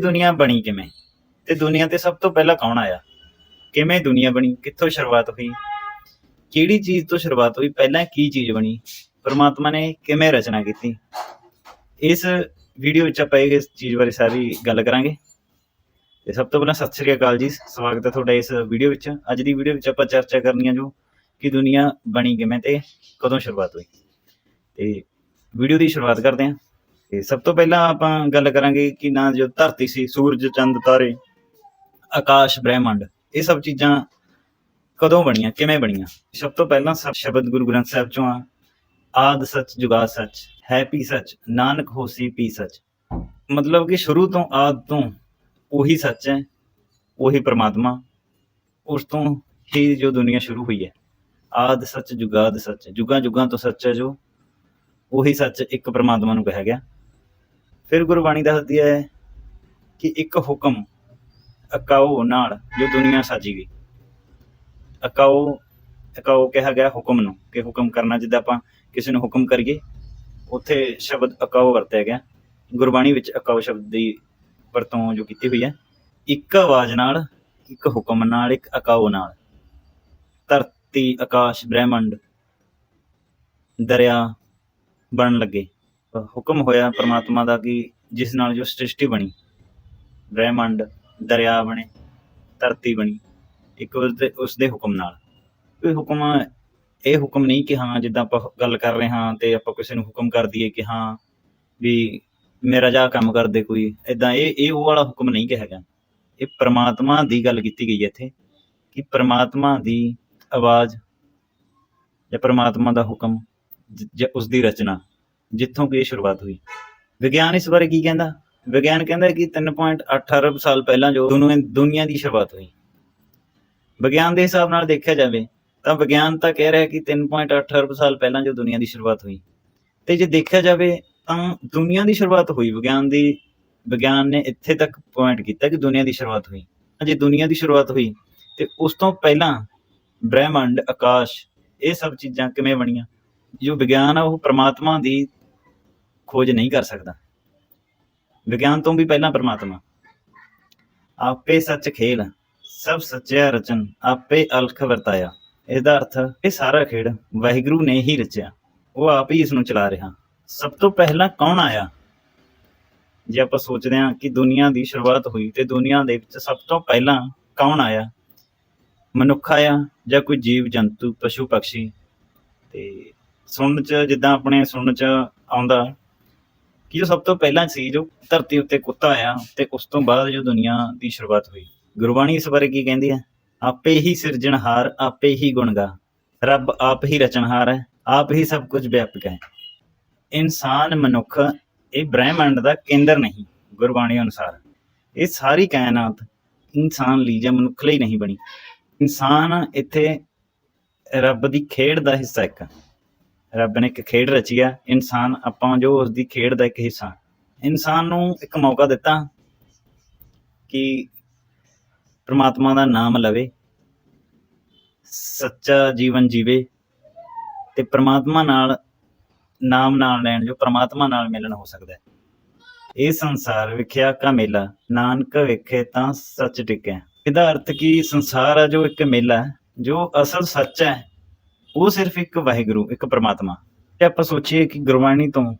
ਦੁਨੀਆ ਬਣੀ ਕਿਵੇਂ? ਤੇ ਦੁਨੀਆ ਤੇ ਸਭ ਤੋਂ ਪਹਿਲਾਂ ਕੌਣ ਆਇਆ? ਕਿਵੇਂ ਦੁਨੀਆ ਬਣੀ? ਕਿੱਥੋਂ ਸ਼ੁਰੂਆਤ ਹੋਈ? ਕਿਹੜੀ ਚੀਜ਼ ਤੋਂ ਸ਼ੁਰੂਆਤ ਹੋਈ? ਪਹਿਲਾਂ ਕੀ ਚੀਜ਼ ਬਣੀ? ਪਰਮਾਤਮਾ ਨੇ ਕਿਵੇਂ ਰਚਨਾ ਕੀਤੀ? ਇਸ ਵੀਡੀਓ ਵਿੱਚ ਆਪਾਂ ਇਸ ਚੀਜ਼ ਬਾਰੇ ਸਾਰੀ ਗੱਲ ਕਰਾਂਗੇ। ਤੇ ਸਭ ਤੋਂ ਪਹਿਲਾਂ ਸਤਿ ਸ਼੍ਰੀ ਅਕਾਲ ਜੀ। ਸਵਾਗਤ ਹੈ ਤੁਹਾਡਾ ਇਸ ਵੀਡੀਓ ਵਿੱਚ। ਅੱਜ ਦੀ ਵੀਡੀਓ ਵਿੱਚ ਆਪਾਂ ਚਰਚਾ ਕਰਨੀ ਹੈ ਜੋ ਕਿ ਦੁਨੀਆ ਬਣੀ ਕਿਵੇਂ ਤੇ ਕਦੋਂ ਸ਼ੁਰੂਆਤ ਹੋਈ। ਤੇ ਵੀਡੀਓ ਦੀ ਸ਼ੁਰੂਆਤ ਕਰਦੇ ਹਾਂ। ਤੇ ਸਭ ਤੋਂ ਪਹਿਲਾਂ ਆਪਾਂ ਗੱਲ ਕਰਾਂਗੇ ਕਿ ਨਾ ਜੋ ਧਰਤੀ ਸੀ, ਸੂਰਜ, ਚੰਦ, ਤਾਰੇ, ਆਕਾਸ਼, ਬ੍ਰਹਿਮੰਡ, ਇਹ ਸਭ ਚੀਜ਼ਾਂ ਕਦੋਂ ਬਣੀਆਂ, ਕਿਵੇਂ ਬਣੀਆਂ? ਸਭ ਤੋਂ ਪਹਿਲਾਂ ਸਭ ਸ਼ਬਦ ਗੁਰੂ ਗ੍ਰੰਥ ਸਾਹਿਬ ਚੋਂ ਆ। ਆਦ ਸੱਚ, ਜੁਗਾ ਸੱਚ, ਹੈ ਪੀ ਸੱਚ, ਨਾਨਕ ਹੋਸੀ ਪੀ ਸੱਚ। ਮਤਲਬ ਕਿ ਸ਼ੁਰੂ ਤੋਂ ਆਦ ਤੋਂ ਉਹੀ ਸੱਚ ਹੈ, ਉਹੀ ਪ੍ਰਮਾਤਮਾ, ਉਸ ਤੋਂ ਹੀ ਜੋ ਦੁਨੀਆ ਸ਼ੁਰੂ ਹੋਈ ਹੈ। ਆਦ ਸੱਚ, ਜੁਗਾਦ ਸੱਚ, ਜੁਗਾਂ ਜੁਗਾਂ ਤੋਂ ਸੱਚ ਹੈ ਜੋ, ਉਹੀ ਸੱਚ ਇੱਕ ਪ੍ਰਮਾਤਮਾ ਨੂੰ ਕਿਹਾ ਗਿਆ। ਫਿਰ ਗੁਰਬਾਣੀ ਦੱਸਦੀ ਹੈ ਕਿ ਇੱਕ ਹੁਕਮ ਅਕਾਉ ਨਾਲ ਜੋ ਦੁਨੀਆ ਸਾਜੀ ਗਈ। ਅਕਾਉ ਅਕਾਉ ਕਿਹਾ ਗਿਆ ਹੁਕਮ ਨੂੰ ਕਿ ਹੁਕਮ ਕਰਨਾ, ਜਿੱਦਾਂ ਆਪਾਂ ਕਿਸੇ ਨੂੰ ਹੁਕਮ ਕਰੀਏ, ਉੱਥੇ ਸ਼ਬਦ ਅਕਾਉ ਵਰਤਿਆ ਗਿਆ। ਗੁਰਬਾਣੀ ਵਿੱਚ ਅਕਾਉ ਸ਼ਬਦ ਦੀ ਵਰਤੋਂ ਜੋ ਕੀਤੀ ਹੋਈ ਹੈ, ਇੱਕ ਆਵਾਜ਼ ਨਾਲ, ਇੱਕ ਹੁਕਮ ਨਾਲ, ਇੱਕ ਅਕਾਉ ਨਾਲ। ਧਰਤੀ, ਆਕਾਸ਼, ਬ੍ਰਹਿਮੰਡ, ਦਰਿਆ ਬਣਨ ਲੱਗੇ। ਹੁਕਮ ਹੋਇਆ ਪ੍ਰਮਾਤਮਾ ਦਾ ਕਿ ਜਿਸ ਨਾਲ ਜੋ ਸ੍ਰਿਸ਼ਟੀ ਬਣੀ, ਬ੍ਰਹਿਮੰਡ, ਦਰਿਆ ਬਣੇ, ਧਰਤੀ ਬਣੀ, ਇੱਕ ਉਸਦੇ ਉਸਦੇ ਹੁਕਮ ਨਾਲ। ਇਹ ਹੁਕਮ ਇਹ ਹੁਕਮ ਨਹੀਂ ਕਿ ਹਾਂ ਜਿੱਦਾਂ ਆਪਾਂ ਗੱਲ ਕਰ ਰਹੇ ਹਾਂ ਤੇ ਆਪਾਂ ਕਿਸੇ ਨੂੰ ਹੁਕਮ ਕਰ ਦਈਏ ਕਿ ਹਾਂ ਵੀ ਮੇਰਾ ਜਾ ਕੰਮ ਕਰਦੇ ਕੋਈ ਇਦਾਂ ਇਹ ਇਹ ਉਹ ਵਾਲਾ ਹੁਕਮ ਨਹੀਂ ਕਿ ਹੈਗਾ ਇਹ ਪ੍ਰਮਾਤਮਾ ਦੀ ਗੱਲ ਕੀਤੀ ਗਈ ਹੈ ਇੱਥੇ ਕਿ ਪ੍ਰਮਾਤਮਾ ਦੀ ਆਵਾਜ਼ ਜਾਂ ਪ੍ਰਮਾਤਮਾ ਦਾ ਹੁਕਮ ਜ- ਜਾਂ ਉਸ ਦੀ ਰਚਨਾ ਜਿੱਥੋਂ ਕਿ ਇਹ ਸ਼ੁਰੂਆਤ ਹੋਈ। ਵਿਗਿਆਨ ਇਸ ਬਾਰੇ ਕੀ ਕਹਿੰਦਾ? ਵਿਗਿਆਨ ਕਹਿੰਦਾ ਕਿ 3.8 ਅਰਬ ਸਾਲ ਪਹਿਲਾਂ ਜੋ ਦੁਨੀਆ ਦੁਨੀਆ ਦੀ ਸ਼ੁਰੂਆਤ ਹੋਈ। ਵਿਗਿਆਨ ਦੇ ਹਿਸਾਬ ਨਾਲ ਦੇਖਿਆ ਜਾਵੇ ਤਾਂ ਵਿਗਿਆਨ ਤਾਂ ਕਹਿ ਰਿਹਾ ਕਿ 3.8 ਅਰਬ ਸਾਲ ਪਹਿਲਾਂ ਜੋ ਦੁਨੀਆ ਦੀ ਸ਼ੁਰੂਆਤ ਹੋਈ। ਤੇ ਜੇ ਦੇਖਿਆ ਜਾਵੇ ਤਾਂ ਦੁਨੀਆ ਦੀ ਸ਼ੁਰੂਆਤ ਹੋਈ। ਵਿਗਿਆਨ ਦੀ, ਵਿਗਿਆਨ ਨੇ ਇੱਥੇ ਤੱਕ ਪੁਆਇੰਟ ਕੀਤਾ ਕਿ ਦੁਨੀਆ ਦੀ ਸ਼ੁਰੂਆਤ ਹੋਈ। ਜੇ ਦੁਨੀਆ ਦੀ ਸ਼ੁਰੂਆਤ ਹੋਈ ਤੇ ਉਸ ਤੋਂ ਪਹਿਲਾਂ ਬ੍ਰਹਿਮੰਡ, ਆਕਾਸ਼, ਇਹ ਸਭ ਚੀਜ਼ਾਂ ਕਿਵੇਂ ਬਣੀਆਂ? ਜੋ ਵਿਗਿਆਨ ਆ ਉਹ ਪ੍ਰਮਾਤਮਾ ਦੀ ਖੋਜ ਨਹੀਂ ਕਰ ਸਕਦਾ। ਵਿਗਿਆਨ ਤੋਂ ਵੀ ਪਹਿਲਾਂ ਪ੍ਰਮਾਤਮਾ। ਆਪੇ ਸੱਚ ਖੇਲ, ਸਭ ਸੱਚਿਆ ਰਚਨ, ਆਪੇ ਅਲਖ ਵਰਤਾਇਆ। ਇਹਦਾ ਅਰਥ, ਇਹ ਸਾਰਾ ਖੇਡ ਵਾਹਿਗੁਰੂ ਨੇ ਹੀ ਰਚਿਆ। ਉਹ ਆਪ ਹੀ ਇਸ ਨੂੰ ਚਲਾ ਰਿਹਾ। ਸਭ ਤੋਂ ਪਹਿਲਾਂ ਕੌਣ ਆਇਆ? ਜੇ ਆਪਾਂ ਸੋਚਦੇ ਹਾਂ ਕਿ ਦੁਨੀਆ ਦੀ ਸ਼ੁਰੂਆਤ ਹੋਈ ਤੇ ਦੁਨੀਆ ਦੇ ਵਿੱਚ ਸਭ ਤੋਂ ਪਹਿਲਾਂ ਕੌਣ ਆਇਆ? ਮਨੁੱਖ ਆਇਆ ਜਾਂ ਕੋਈ ਜੀਵ, ਜੰਤੂ, ਪਸ਼ੂ ਪੰਛੀ ਤੇ ਸੁਣਨ ਚ, ਜਿੱਦਾਂ ਆਪਣੇ ਸੁਣਨ ਚ ਆਉਂਦਾ ਕਿ ਜੋ ਸਭ ਤੋਂ ਪਹਿਲਾਂ ਸੀ, ਜੋ ਧਰਤੀ ਉੱਤੇ ਕੁੱਤਾ ਆਇਆ ਤੇ ਉਸ ਤੋਂ ਬਾਅਦ ਜੋ ਦੁਨੀਆ ਦੀ ਸ਼ੁਰੂਆਤ ਹੋਈ। ਗੁਰਬਾਣੀ ਇਸ ਬਾਰੇ ਕੀ ਕਹਿੰਦੀ ਹੈ? ਆਪੇ ਹੀ ਸਿਰਜਣਹਾਰ, ਆਪੇ ਹੀ ਗੁਣਗਾ। ਰੱਬ ਆਪ ਹੀ ਰਚਨਹਾਰ ਹੈ, ਆਪ ਹੀ ਸਭ ਕੁਝ ਵਿਆਪਕ ਹੈ। ਇਨਸਾਨ ਮਨੁੱਖ, ਇਹ ਬ੍ਰਹਿਮੰਡ ਦਾ ਕੇਂਦਰ ਨਹੀਂ ਗੁਰਬਾਣੀ ਅਨੁਸਾਰ। ਇਹ ਸਾਰੀ ਕਾਇਨਾਤ ਇਨਸਾਨ ਲਈ ਜਾਂ ਮਨੁੱਖ ਲਈ ਨਹੀਂ ਬਣੀ। ਇਨਸਾਨ ਇੱਥੇ ਰੱਬ ਦੀ ਖੇਡ ਦਾ ਹਿੱਸਾ ਇੱਕ ਰੱਬ ਨੇ ਇੱਕ ਖੇਡ ਰਚੀ ਆ, ਇਨਸਾਨ ਆਪਾਂ ਜੋ ਉਸ ਦੀ ਖੇਡ ਦਾ ਇੱਕ ਹਿੱਸਾ। ਇਨਸਾਨ ਨੂੰ ਇੱਕ ਮੌਕਾ ਦਿੱਤਾ ਕਿ ਪ੍ਰਮਾਤਮਾ ਦਾ ਨਾਮ ਲਵੇ, ਸੱਚਾ ਜੀਵਨ ਜੀਵੇ ਤੇ ਪ੍ਰਮਾਤਮਾ ਨਾਲ, ਨਾਮ ਨਾਲ ਲੈਣ ਜੋ ਪ੍ਰਮਾਤਮਾ ਨਾਲ ਮਿਲਣ ਹੋ ਸਕਦਾ ਹੈ। ਇਹ ਸੰਸਾਰ ਵਿਖਿਆ ਕਾ ਮੇਲਾ, ਨਾਨਕ ਵੇਖੇ ਤਾਂ ਸੱਚ ਟਿਕਿਆ ਇਹਦਾ ਅਰਥ ਕੀ? ਸੰਸਾਰ ਆ ਜੋ ਇੱਕ ਮੇਲਾ ਜੋ ਅਸਲ ਸੱਚ ਹੈ ਉਹ ਸਿਰਫ ਇੱਕ ਵਾਹਿਗੁਰੂ, ਇੱਕ ਪ੍ਰਮਾਤਮਾ। ਤੇ ਆਪਾਂ ਸੋਚੀਏ ਕਿ ਗੁਰਬਾਣੀ ਤੋਂ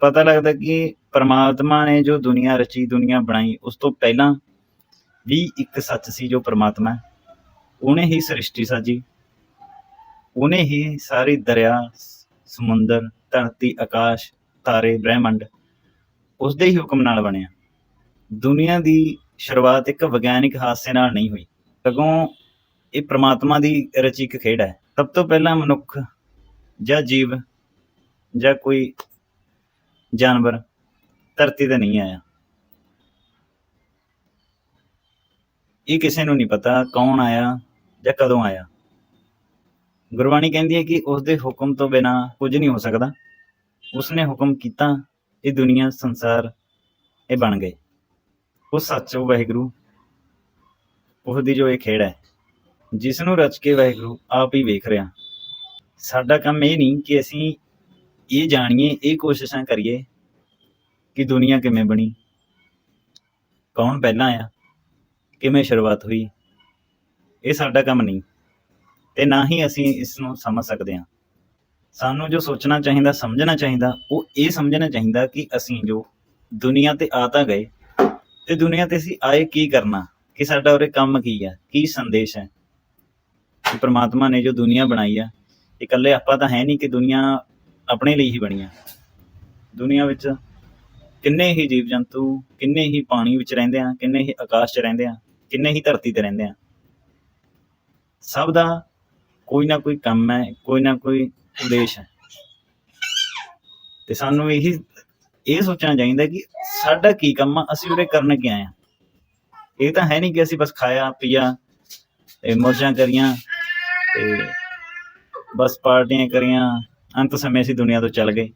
ਪਤਾ ਲੱਗਦਾ ਕਿ ਪ੍ਰਮਾਤਮਾ ਨੇ ਜੋ ਦੁਨੀਆ ਰਚੀ, ਦੁਨੀਆ ਬਣਾਈ, ਉਸ ਤੋਂ ਪਹਿਲਾਂ ਵੀ ਇੱਕ ਸੱਚ ਸੀ ਜੋ ਪ੍ਰਮਾਤਮਾ ਉਹਨੇ ਹੀ ਸ੍ਰਿਸ਼ਟੀ ਸਾਜੀ। ਉਹਨੇ ਹੀ ਸਾਰੇ ਦਰਿਆ, ਸਮੁੰਦਰ, ਧਰਤੀ, ਆਕਾਸ਼, ਤਾਰੇ, ਬ੍ਰਹਿਮੰਡ ਉਸ ਦੇ ਹੀ ਹੁਕਮ ਨਾਲ ਬਣਿਆ। ਦੁਨੀਆ ਦੀ ਸ਼ੁਰੂਆਤ ਇੱਕ ਵਿਗਿਆਨਿਕ ਹਾਦਸੇ ਨਾਲ ਨਹੀਂ ਹੋਈ। ਸਗੋਂ ਇਹ ਪ੍ਰਮਾਤਮਾ ਦੀ ਰਚੀ ਇੱਕ ਖੇਡ ਹੈ। ਸਭ ਤੋਂ ਪਹਿਲਾਂ ਮਨੁੱਖ ਜਾਂ ਜੀਵ ਜਾਂ ਕੋਈ ਜਾਨਵਰ ਧਰਤੀ ਤੇ ਨਹੀਂ ਆਇਆ। ਇਹ ਕਿਸੇ ਨੂੰ ਨਹੀਂ ਪਤਾ ਕੌਣ ਆਇਆ ਜਾਂ ਕਦੋਂ ਆਇਆ। ਗੁਰਬਾਣੀ ਕਹਿੰਦੀ ਹੈ ਕਿ ਉਸ ਦੇ ਹੁਕਮ ਤੋਂ ਬਿਨਾ ਕੁਝ ਨਹੀਂ ਹੋ ਸਕਦਾ। ਉਸਨੇ ਹੁਕਮ ਕੀਤਾ, ਇਹ ਦੁਨੀਆ, ਸੰਸਾਰ, ਇਹ ਬਣ ਗਏ। ਉਹ ਸੱਚ, ਉਹ ਵਾਹਿਗੁਰੂ ਉਸ ਦੀ ਜੋ ਇਹ ਖੇਡ ਹੈ। ਜਿਸ ਨੂੰ ਰਚ ਕੇ ਵਾਹਿਗੁਰੂ ਆਪ ਹੀ ਵੇਖ ਰਿਹਾ। ਸਾਡਾ ਕੰਮ ਇਹ ਨਹੀਂ ਕਿ ਅਸੀਂ ਇਹ ਜਾਣੀਏ, ਇਹ ਕੋਸ਼ਿਸ਼ਾਂ ਕਰੀਏ ਕਿ ਦੁਨੀਆ ਕਿਵੇਂ ਬਣੀ। ਕੌਣ ਪਹਿਲਾਂ ਆਇਆ, ਕਿਵੇਂ ਸ਼ੁਰੂਆਤ ਹੋਈ, ਇਹ ਸਾਡਾ ਕੰਮ ਨਹੀਂ। ਤੇ ਨਾ ਹੀ ਅਸੀਂ ਇਸ ਨੂੰ ਸਮਝ ਸਕਦੇ ਹਾਂ। ਸਾਨੂੰ ਜੋ ਸੋਚਣਾ ਚਾਹੀਦਾ, ਸਮਝਣਾ ਚਾਹੀਦਾ, ਉਹ ਇਹ ਸਮਝਣਾ ਚਾਹੀਦਾ ਕਿ ਅਸੀਂ ਜੋ ਦੁਨੀਆ ਤੇ ਆ ਤਾਂ ਗਏ, ਤੇ ਦੁਨੀਆ ਤੇ ਅਸੀਂ ਆਏ ਕੀ ਕਰਨਾ, ਕਿ ਸਾਡਾ ਉਰੇ ਕੰਮ ਕੀ ਆ, ਕੀ ਸੰਦੇਸ਼ ਹੈ। ਪ੍ਰਮਾਤਮਾ ਨੇ ਜੋ ਦੁਨੀਆ ਬਣਾਈ ਆ ਇਕੱਲੇ ਆਪਾਂ ਤਾਂ ਹੈ ਨਹੀਂ ਕਿ ਦੁਨੀਆ ਆਪਣੇ ਲਈ ਹੀ ਬਣੀ ਆ। ਦੁਨੀਆ ਵਿੱਚ ਕਿੰਨੇ ਹੀ ਜੀਵ ਜੰਤੂ ਕਿੰਨੇ ਹੀ ਪਾਣੀ ਵਿੱਚ ਰਹਿੰਦੇ ਆ, ਕਿੰਨੇ ਹੀ ਆਕਾਸ਼ 'ਚ ਰਹਿੰਦੇ ਆ, ਕਿੰਨੇ ਹੀ ਧਰਤੀ ਤੇ ਰਹਿੰਦੇ ਆ। ਸਭ ਦਾ ਕੋਈ ਨਾ ਕੋਈ ਕੰਮ ਹੈ, ਕੋਈ ਨਾ ਕੋਈ ਉਦੇਸ਼ ਹੈ। ਤੇ ਸਾਨੂੰ ਇਹੀ, ਇਹ ਸੋਚਣਾ ਚਾਹੀਦਾ ਕਿ ਸਾਡਾ ਕੀ ਕੰਮ ਆ, ਅਸੀਂ ਉਹਦੇ ਕਰਨ ਕੀ ਆਏ ਆ? ਇਹ ਤਾਂ ਹੈ ਨਹੀਂ ਕਿ ਅਸੀਂ ਬਸ ਖਾਇਆ, ਪੀਆ ਤੇ ਮੌਜਾਂ ਕਰੀਆਂ ਤੇ ਬਸ ਪਾਰਟੀਆਂ ਕਰੀਆਂ, ਅੰਤ ਸਮੇਂ ਅਸੀਂ ਦੁਨੀਆ ਤੋਂ ਚੱਲ ਗਏ।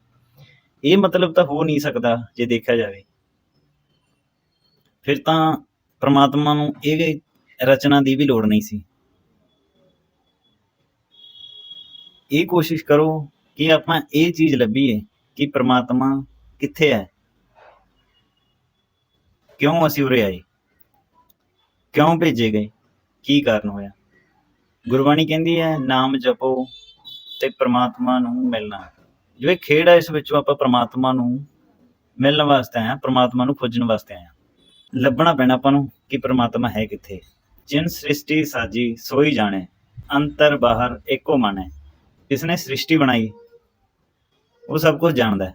ਇਹ ਮਤਲਬ ਤਾਂ ਹੋ ਨਹੀਂ ਸਕਦਾ ਜੇ ਦੇਖਿਆ ਜਾਵੇ। ਫਿਰ ਤਾਂ ਪ੍ਰਮਾਤਮਾ ਨੂੰ ਇਹ ਰਚਨਾ ਦੀ ਵੀ ਲੋੜ ਨਹੀਂ ਸੀ। ਇਹ ਕੋਸ਼ਿਸ਼ ਕਰੋ ਕਿ ਆਪਾਂ ਇਹ ਚੀਜ਼ ਲੱਭੀਏ ਕਿ ਪ੍ਰਮਾਤਮਾ ਕਿੱਥੇ ਹੈ। ਕਿਉਂ ਅਸੀਂ ਉਰੇ ਆਏ? ਕਿਉਂ ਭੇਜੇ ਗਏ? ਕੀ ਕਾਰਨ ਹੋਇਆ? ਗੁਰਬਾਣੀ ਕਹਿੰਦੀ ਹੈ, ਨਾਮ ਜਪੋ ਤੇ ਪ੍ਰਮਾਤਮਾ ਨੂੰ ਮਿਲਣਾ। ਜੋ ਇਹ ਖੇਡ ਹੈ ਇਸ ਵਿੱਚੋਂ ਆਪਾਂ ਪ੍ਰਮਾਤਮਾ ਨੂੰ ਮਿਲਣ ਵਾਸਤੇ ਆਏ ਹਾਂ, ਪ੍ਰਮਾਤਮਾ ਨੂੰ ਖੋਜਣ ਵਾਸਤੇ ਆਏ ਹਾਂ। ਲੱਭਣਾ ਪੈਣਾ ਆਪਾਂ ਨੂੰ ਕਿ ਪ੍ਰਮਾਤਮਾ ਹੈ ਕਿੱਥੇ। ਜਿਨ ਸ੍ਰਿਸ਼ਟੀ ਸਾਜੀ, ਸੋਈ ਜਾਣੇ, ਅੰਤਰ ਬਾਹਰ ਇੱਕੋ ਮਨ ਹੈ। ਜਿਸ ਨੇ ਸ੍ਰਿਸ਼ਟੀ ਬਣਾਈ, ਉਹ ਸਭ ਕੁਝ ਜਾਣਦਾ ਹੈ।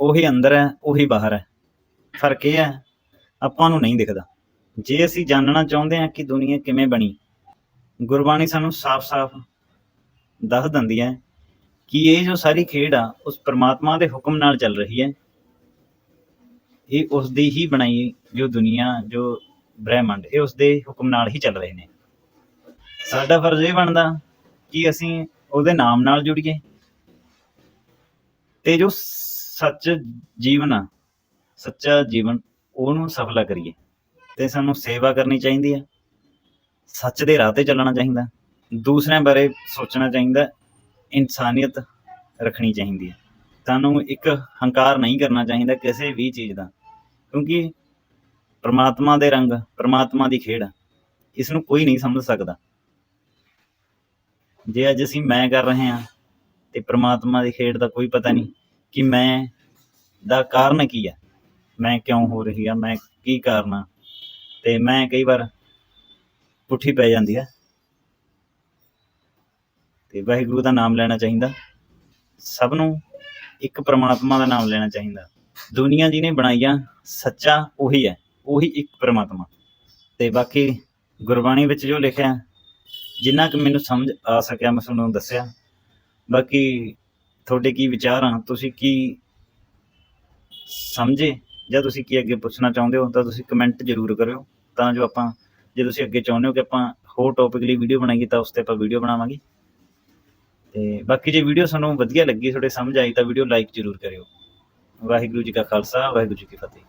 ਉਹੀ ਅੰਦਰ ਹੈ, ਉਹੀ ਬਾਹਰ ਹੈ। ਫ਼ਰਕ ਇਹ ਹੈ, ਆਪਾਂ ਨੂੰ ਨਹੀਂ ਦਿਖਦਾ। ਜੇ ਅਸੀਂ ਜਾਣਨਾ ਚਾਹੁੰਦੇ ਹਾਂ ਕਿ ਦੁਨੀਆ ਕਿਵੇਂ ਬਣੀ, ਗੁਰਬਾਣੀ ਸਾਨੂੰ ਸਾਫ਼-ਸਾਫ਼ ਦੱਸ ਦਿੰਦੀ ਹੈ ਕਿ ਇਹ ਜੋ ਸਾਰੀ ਖੇਡ ਆ, ਉਸ ਪ੍ਰਮਾਤਮਾ ਦੇ ਹੁਕਮ ਨਾਲ ਚੱਲ ਰਹੀ ਹੈ। ਇਹ ਉਸ ਦੀ ਹੀ ਬਣਾਈ ਜੋ ਦੁਨੀਆ, ਜੋ ਬ੍ਰਹਿਮੰਡ, ਇਹ ਉਸ ਦੇ ਹੁਕਮ ਨਾਲ ਹੀ ਚੱਲ ਰਹੇ ਨੇ। ਸਾਡਾ ਫਰਜ਼ ਇਹ ਬਣਦਾ ਕਿ ਅਸੀਂ ਉਹਦੇ ਨਾਮ ਨਾਲ ਜੁੜੀਏ। ਤੇ ਜੋ ਸੱਚ ਜੀਵਨ ਆ, ਸੱਚਾ ਜੀਵਨ ਉਹਨੂੰ ਸਫਲਾ ਕਰੀਏ। ਤੇ ਸਾਨੂੰ ਸੇਵਾ ਕਰਨੀ ਚਾਹੀਦੀ ਹੈ। ਸੱਚ ਦੇ ਰਾਹ ਤੇ ਚੱਲਣਾ ਚਾਹੀਦਾ ਦੂਸਰਿਆਂ ਬਾਰੇ ਸੋਚਣਾ ਚਾਹੀਦਾ ਇਨਸਾਨੀਅਤ ਰੱਖਣੀ ਚਾਹੀਦੀ ਹੈ। ਸਾਨੂੰ ਇੱਕ ਹੰਕਾਰ ਨਹੀਂ ਕਰਨਾ ਚਾਹੀਦਾ ਕਿਸੇ ਵੀ ਚੀਜ਼ ਦਾ। ਕਿਉਂਕਿ ਪਰਮਾਤਮਾ ਦੇ ਰੰਗ ਪਰਮਾਤਮਾ ਦੀ ਖੇਡ ਆ। ਇਸ ਨੂੰ ਕੋਈ ਨਹੀਂ ਸਮਝ ਸਕਦਾ। ਜੇ ਅੱਜ ਅਸੀਂ ਮੈਂ ਕਰ ਰਹੇ ਹਾਂ ਤੇ ਪ੍ਰਮਾਤਮਾ ਦੀ ਖੇਡ ਦਾ ਕੋਈ ਪਤਾ ਨਹੀਂ ਕਿ ਮੈਂ ਦਾ ਕਾਰਨ ਕੀ ਹੈ। ਮੈਂ ਕਿਉਂ ਹੋ ਰਹੀ ਆ ਮੈਂ ਕੀ ਕਾਰਨ ਆ ਤੇ ਮੈਂ ਕਈ ਵਾਰ ਪੁੱਠੀ ਪੈ ਜਾਂਦੀ ਹੈ ਤੇ ਵਾਹਿਗੁਰੂ ਦਾ ਨਾਮ ਲੈਣਾ ਚਾਹੀਦਾ। ਸਭ ਨੂੰ ਇੱਕ ਪ੍ਰਮਾਤਮਾ ਦਾ ਨਾਮ ਲੈਣਾ ਚਾਹੀਦਾ। ਦੁਨੀਆ ਜਿਹਨੇ ਬਣਾਈ ਸੱਚਾ ਉਹੀ ਹੈ, ਉਹੀ ਇੱਕ ਪ੍ਰਮਾਤਮਾ। ਤੇ ਬਾਕੀ ਗੁਰਬਾਣੀ ਵਿੱਚ ਜੋ ਲਿਖਿਆ, ਜਿੰਨਾ ਕਿ ਮੈਨੂੰ ਸਮਝ ਆ ਸਕਿਆ, ਮੈਂ ਤੁਹਾਨੂੰ ਦੱਸਿਆ। ਬਾਕੀ ਤੁਹਾਡੇ ਕੀ ਵਿਚਾਰ ਆ? ਤੁਸੀਂ ਕੀ ਸਮਝੇ ਜਾਂ ਤੁਸੀਂ ਕੀ ਅੱਗੇ ਪੁੱਛਣਾ ਚਾਹੁੰਦੇ ਹੋ, ਤਾਂ ਤੁਸੀਂ ਕਮੈਂਟ ਜ਼ਰੂਰ ਕਰਿਓ। ਤਾਂ ਜੋ ਆਪਾਂ, ਜੇ ਤੁਸੀਂ ਅੱਗੇ ਚਾਹੁੰਦੇ ਹੋ ਕਿ ਆਪਾਂ ਹੋਰ ਟੌਪਿਕ ਲਈ ਵੀਡੀਓ ਬਣਾਈਏ, ਤਾਂ ਉਸ ਤੇ ਆਪਾਂ ਵੀਡੀਓ ਬਣਾਵਾਂਗੇ। ਤੇ ਬਾਕੀ ਜੇ ਵੀਡੀਓ ਤੁਹਾਨੂੰ ਵਧੀਆ ਲੱਗੀ, ਤੁਹਾਡੇ ਸਮਝ ਆਈ, ਤਾਂ ਵੀਡੀਓ ਲਾਈਕ ਜ਼ਰੂਰ ਕਰਿਓ। ਵਾਹਿਗੁਰੂ ਜੀ ਕਾ ਖਾਲਸਾ, ਵਾਹਿਗੁਰੂ ਜੀ ਕੀ ਫਤਿਹ।